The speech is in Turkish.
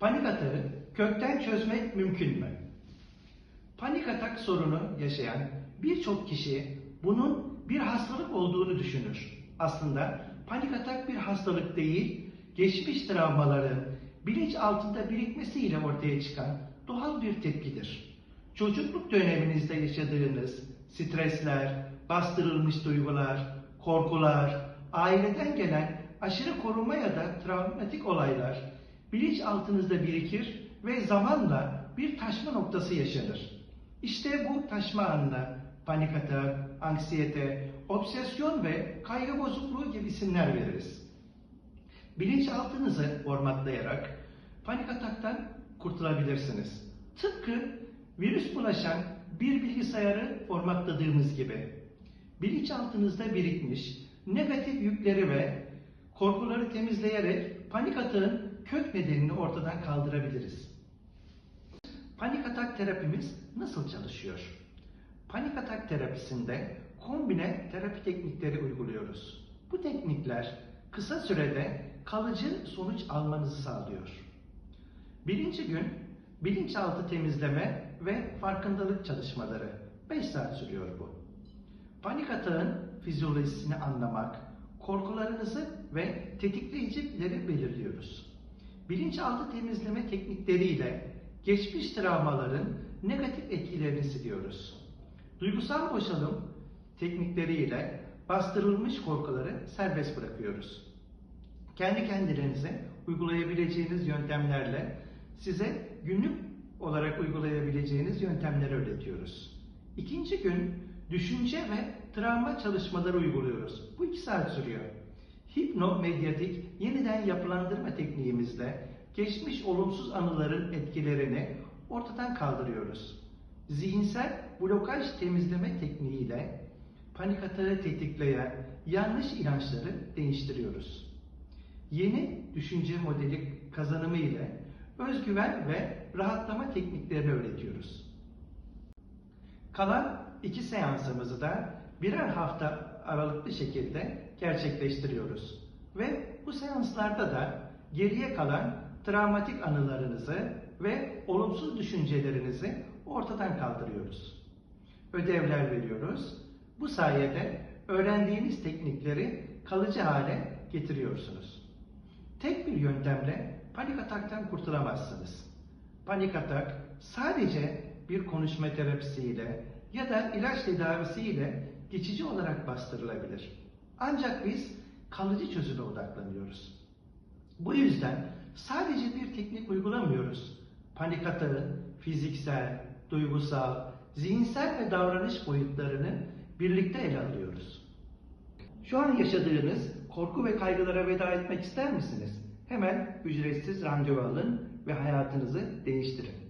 Panik atağı kökten çözmek mümkün mü? Panik atak sorunu yaşayan birçok kişi bunun bir hastalık olduğunu düşünür. Aslında panik atak bir hastalık değil, geçmiş travmaların bilinç altında birikmesiyle ortaya çıkan doğal bir tepkidir. Çocukluk döneminizde yaşadığınız stresler, bastırılmış duygular, korkular, aileden gelen aşırı korunma ya da travmatik olaylar bilinç altınızda birikir ve zamanla bir taşma noktası yaşanır. İşte bu taşma anına panik atak, anksiyete, obsesyon ve kaygı bozukluğu gibi isimler veririz. Bilinçaltınızı formatlayarak panik ataktan kurtulabilirsiniz. Tıpkı virüs bulaşan bir bilgisayarı formatladığımız gibi. Bilinçaltınızda birikmiş negatif yükleri ve korkuları temizleyerek panik atağın kök nedenini ortadan kaldırabiliriz. Panik atak terapimiz nasıl çalışıyor? Panik atak terapisinde kombine terapi teknikleri uyguluyoruz. Bu teknikler kısa sürede kalıcı sonuç almanızı sağlıyor. Birinci gün bilinçaltı temizleme ve farkındalık çalışmaları 5 saat sürüyor bu. Panik atağın fizyolojisini anlamak, korkularınızı ve tetikleyicileri belirliyoruz. Bilinçaltı temizleme teknikleriyle geçmiş travmaların negatif etkilerini siliyoruz. Duygusal boşalım teknikleriyle bastırılmış korkuları serbest bırakıyoruz. Kendi kendinize uygulayabileceğiniz yöntemlerle size günlük olarak uygulayabileceğiniz yöntemleri öğretiyoruz. İkinci gün düşünce ve travma çalışmaları uyguluyoruz. Bu iki saat sürüyor. Hipnomedyatik yeniden yapılandırma tekniğimizle geçmiş olumsuz anıların etkilerini ortadan kaldırıyoruz. Zihinsel blokaj temizleme tekniğiyle panik atağı tetikleyen yanlış inançları değiştiriyoruz. Yeni düşünce modeli kazanımı ile özgüven ve rahatlama tekniklerini öğretiyoruz. Kalan iki seansımızı da birer hafta aralıklı şekilde gerçekleştiriyoruz. Ve bu seanslarda da geriye kalan travmatik anılarınızı ve olumsuz düşüncelerinizi ortadan kaldırıyoruz. Ödevler veriyoruz. Bu sayede öğrendiğiniz teknikleri kalıcı hale getiriyorsunuz. Tek bir yöntemle panik ataktan kurtulamazsınız. Panik atak sadece bir konuşma terapisiyle ya da ilaç tedavisiyle geçici olarak bastırılabilir. Ancak biz kalıcı çözüme odaklanıyoruz. Bu yüzden sadece bir teknik uygulamıyoruz. Panik atağın fiziksel, duygusal, zihinsel ve davranış boyutlarını birlikte ele alıyoruz. Şu an yaşadığınız korku ve kaygılara veda etmek ister misiniz? Hemen ücretsiz randevu alın ve hayatınızı değiştirin.